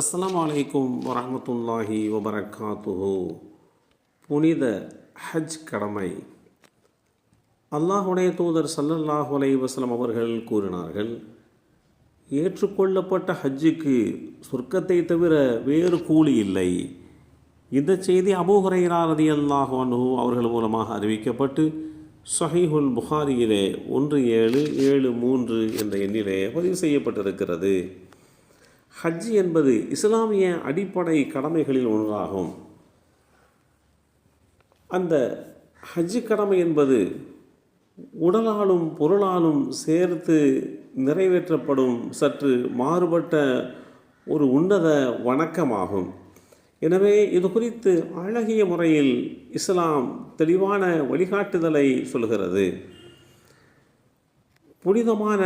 அஸ்லாம் அலைக்கும் வரஹ்மத்துல்லாஹி வபரகாத்துஹு புனித ஹஜ் கடமை. அல்லாஹுடைய தூதர் சல்லல்லாஹு அலைஹி அவர்கள் கூறினார்கள் ஏற்றுக்கொள்ளப்பட்ட ஹஜ்ஜுக்கு சொர்க்கத்தை தவிர வேறு கூலி இல்லை. இந்த செய்தி அபூ ஹுரைரா அனுஹு அவர்கள் மூலமாக அறிவிக்கப்பட்டு ஸஹீஹுல் புகாரியிலே ஒன்று ஏழு ஏழு மூன்று என்ற எண்ணிலே பதிவு செய்யப்பட்டிருக்கிறது. ஹஜ் என்பது இஸ்லாமிய அடிப்படை கடமைகளில் ஒன்றாகும். அந்த ஹஜ் கடமை என்பது உடலாலும் பொருளாலும் சேர்த்து நிறைவேற்றப்படும் சற்று மாறுபட்ட ஒரு உன்னத வணக்கமாகும். எனவே இது குறித்து அழகிய முறையில் இஸ்லாம் தெளிவான வழிகாட்டுதலை சொல்கிறது புனிதமான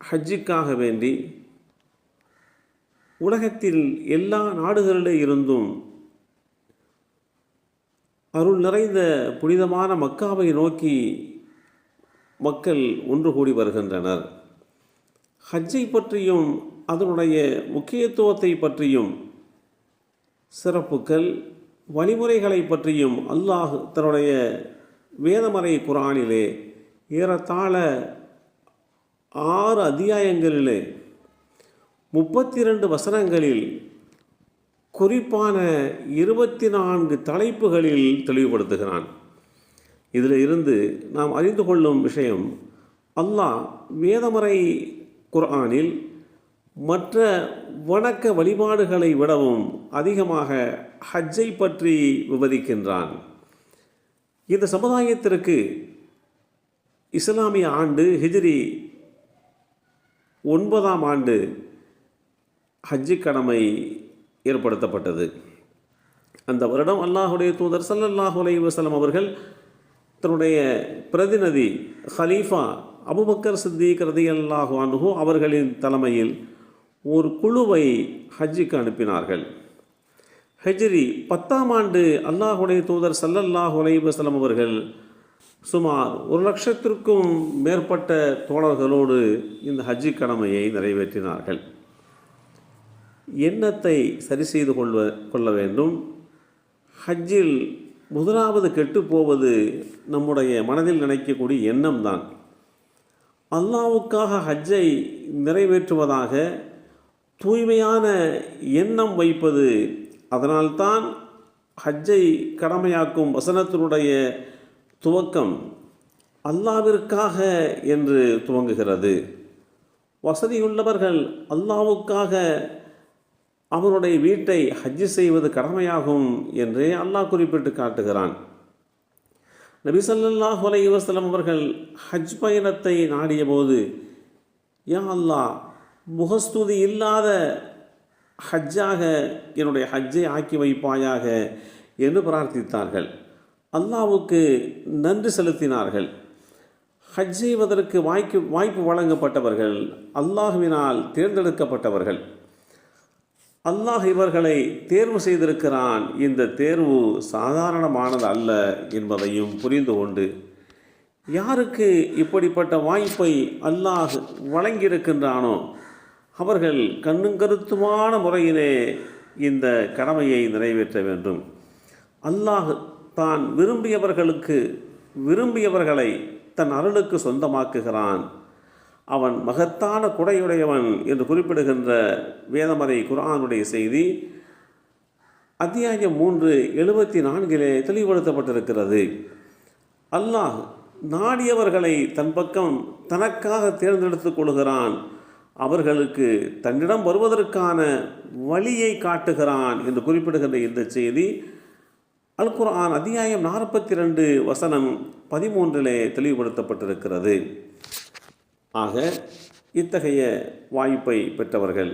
ஹஜ்ஜுக்காக வேண்டி உலகத்தில் எல்லா நாடுகளிலே இருந்தும் அருள் நிறைந்த புனிதமான மக்காவை நோக்கி மக்கள் ஒன்று கூடி வருகின்றனர். ஹஜ்ஜை பற்றியும் அதனுடைய முக்கியத்துவத்தை பற்றியும் சிறப்புகள் வழிமுறைகளை பற்றியும் அல்லாஹ் தன்னுடைய வேதமறை குரானிலே ஏறத்தாழ ஆறு அத்தியாயங்களிலே முப்பத்தி ரெண்டு வசனங்களில் குறிப்பான இருபத்தி நான்கு தலைப்புகளில் தெளிவுபடுத்துகிறான். இதில் இருந்து நாம் அறிந்து கொள்ளும் விஷயம் அல்லாஹ் வேதமறை குர்ஆனில் மற்ற வணக்க வழிபாடுகளை விடவும் அதிகமாக ஹஜ்ஜை பற்றி விவரிக்கின்றான். இந்த சமுதாயத்திற்கு இஸ்லாமிய ஆண்டு ஹிஜ்ரி ஒன்பதாம் ஆண்டு ஹஜ்ஜு கடமை ஏற்படுத்தப்பட்டது. அந்த வருடம் அல்லாஹுடைய தூதர் சல்லல்லாஹு அலி வசலம் அவர்கள் தன்னுடைய பிரதிநிதி ஹலீஃபா அபுபக்கர் சித்திக் ரதியல்லாஹு அனுகு அவர்களின் தலைமையில் ஒரு குழுவை ஹஜ்ஜுக்கு அனுப்பினார்கள். ஹஜ்ரி பத்தாம் ஆண்டு அல்லாஹுடைய தூதர் சல்லல்லாஹு அலி வசலம் அவர்கள் சுமார் ஒரு லட்சத்திற்கும் மேற்பட்ட தோழர்களோடு இந்த ஹஜ்ஜி கடமையை நிறைவேற்றினார்கள். எண்ணத்தை சரி செய்து கொள்வ கொள்ள வேண்டும். ஹஜ்ஜில் முதலாவது கெட்டு போவது நம்முடைய மனதில் நினைக்கக்கூடிய எண்ணம் தான் அல்லாவுக்காக ஹஜ்ஜை நிறைவேற்றுவதாக தூய்மையான எண்ணம் வைப்பது அதனால்தான் ஹஜ்ஜை கடமையாக்கும் வசனத்தினுடைய துவக்கம் அல்லாவிற்காக என்று துவங்குகிறது. வசதியுள்ளவர்கள் அல்லாவுக்காக அவனுடைய வீட்டை ஹஜ்ஜு செய்வது கடமையாகும் என்றே அல்லாஹ் குறிப்பிட்டு காட்டுகிறான். நபி சல்லாஹ் அலைஹி அவர்கள் ஹஜ் பயணத்தை நாடிய போது யா அல்லாஹ் முகஸ்துதி இல்லாத ஹஜ்ஜாக என்னுடைய ஹஜ்ஜை ஆக்கி வைப்பாயாக? என்று பிரார்த்தித்தார்கள். அல்லாவுக்கு நன்றி செலுத்தினார்கள். ஹஜ் செய்வதற்கு வாய்ப்பு வாய்ப்பு வழங்கப்பட்டவர்கள் அல்லாஹுவினால் தேர்ந்தெடுக்கப்பட்டவர்கள். அல்லாஹ் இவர்களை தேர்வு செய்திருக்கிறான். இந்த தேர்வு சாதாரணமானது அல்ல என்பதையும் புரிந்து கொண்டு யாருக்கு இப்படிப்பட்ட வாய்ப்பை அல்லாஹ் வழங்கியிருக்கின்றானோ அவர்கள் கண்ணுங்கருத்துமான முறையிலே இந்த கடமையை நிறைவேற்ற வேண்டும். அல்லாஹ் தான் விரும்பியவர்களுக்கு விரும்பியவர்களை தன் அருளுக்கு சொந்தமாக்குகிறான். அவன் மகத்தான குடையுடையவன் என்று குறிப்பிடுகின்ற வேதமறை குரானுடைய செய்தி அத்தியாயம் மூன்று எழுபத்தி நான்கிலே தெளிவுபடுத்தப்பட்டிருக்கிறது. அல்லாஹ் நாடியவர்களை தன் பக்கம் தனக்காக தேர்ந்தெடுத்துக் கொள்கிறான். அவர்களுக்கு தன்னிடம் வருவதற்கான வழியை காட்டுகிறான் என்று குறிப்பிடுகின்ற இந்த செய்தி அல் குர்ஆன் அத்தியாயம் நாற்பத்தி ரெண்டு வசனம் பதிமூன்றிலே தெளிவுபடுத்தப்பட்டிருக்கிறது. ஆக இத்தகைய வாய்ப்பை பெற்றவர்கள்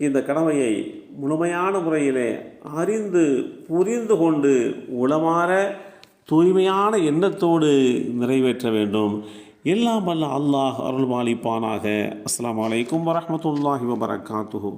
இந்த கடமையை முழுமையான முறையிலே அறிந்து புரிந்து கொண்டு உளமாற தூய்மையான எண்ணத்தோடு நிறைவேற்ற வேண்டும். எல்லாம் வல்ல அல்லாஹ் அருள்பாலிப்பானாக அஸ்லாம் வலைக்கம் வரமத்துல்லாஹி வபரகாத்துஹூ.